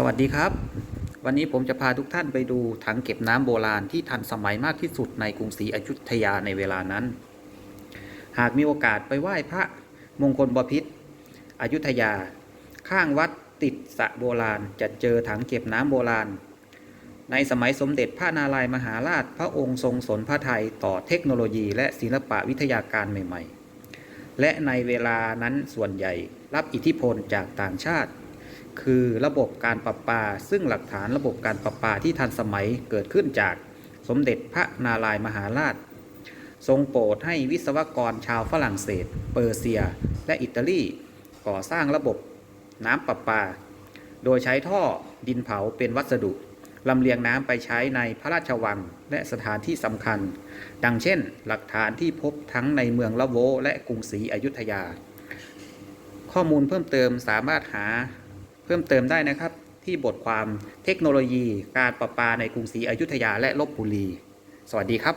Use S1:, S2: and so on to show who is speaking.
S1: สวัสดีครับ วันนี้ผมจะพาทุกท่านไปดูถังเก็บน้ำโบราณที่ทันสมัยมากที่สุดในกรุงศรีอยุธยาในเวลานั้น หากมีโอกาสไปไหว้พระมงคลบพิษอยุธยา ข้างวัดติดสระโบราณจะเจอถังเก็บน้ำโบราณ ในสมัยสมเด็จพระนารายมหาราชพระองค์ทรงสนพระไทยต่อเทคโนโลยีและศิลปะวิทยาการใหม่ ๆ และในเวลานั้นส่วนใหญ่รับอิทธิพลจากต่างชาติ คือระบบการประปา ซึ่งหลักฐานระบบการประปาที่ทันสมัยเกิดขึ้นจากสมเด็จพระนารายมหาราช ทรงโปรดให้วิศวกรชาวฝรั่งเศส เปอร์เซีย และอิตาลี ก่อสร้างระบบน้ำประปา โดยใช้ท่อดินเผาเป็นวัสดุลำเลียงน้ำไปใช้ในพระราชวังและสถานที่สำคัญ ดังเช่น หลักฐานที่พบทั้งในเมืองละโวและกรุงศรีอยุธยา ข้อมูลเพิ่มเติมสามารถหา เพิ่มเติมได้นะครับ ที่บทความเทคโนโลยี การประปาในกรุงศรีอยุธยาและลบบุรี สวัสดีครับ